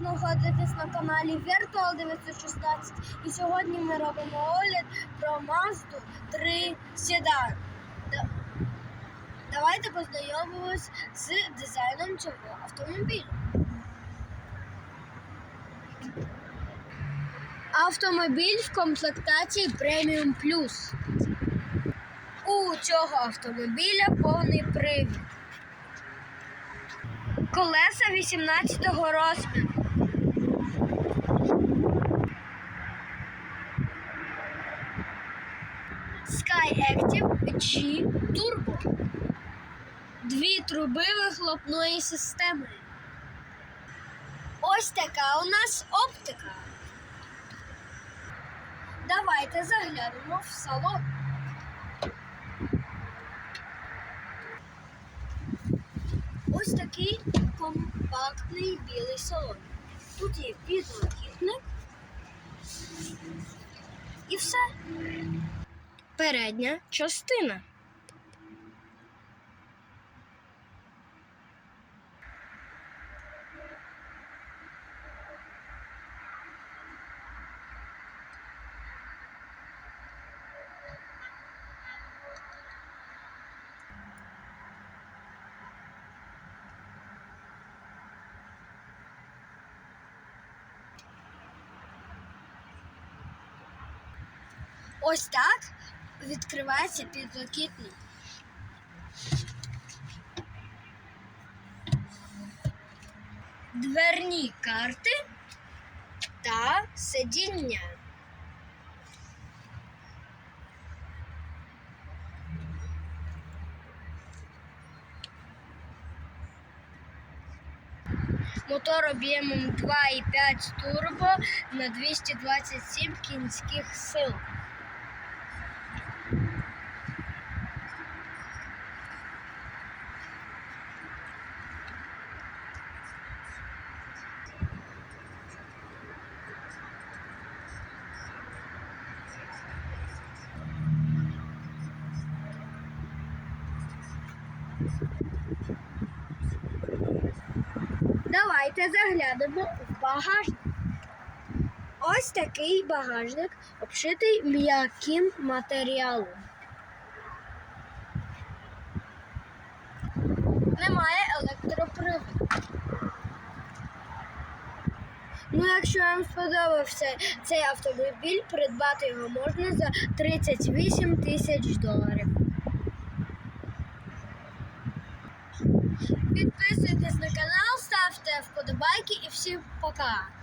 знаходитесь на каналі Virtual 916 і сьогодні ми робимо огляд про Mazda 3 Sedan. Давайте познайомимось з дизайном цього автомобіля. Автомобіль в комплектації Premium Plus. У цього автомобіля повний привід. Колеса 18-го розміру. Sky Active G Turbo. Дві труби вихлопної системи. Ось така у нас оптика. Давайте заглянемо в салон. Ось такий компактний білий салон. Тут є підлокітник. І все. Передня частина. Ось так відкривається підлокітник. Дверні карти та сидіння. Мотор об'ємом 2,5 турбо на 227 кінських сил. Давайте заглянемо в багажник. Ось такий багажник, обшитий м'яким матеріалом. Немає електроприводу. Ну, якщо вам сподобався цей автомобіль, придбати його можна за 38 тисяч доларів. Підписуйтесь на канал, ставте вподобайки і всім пока!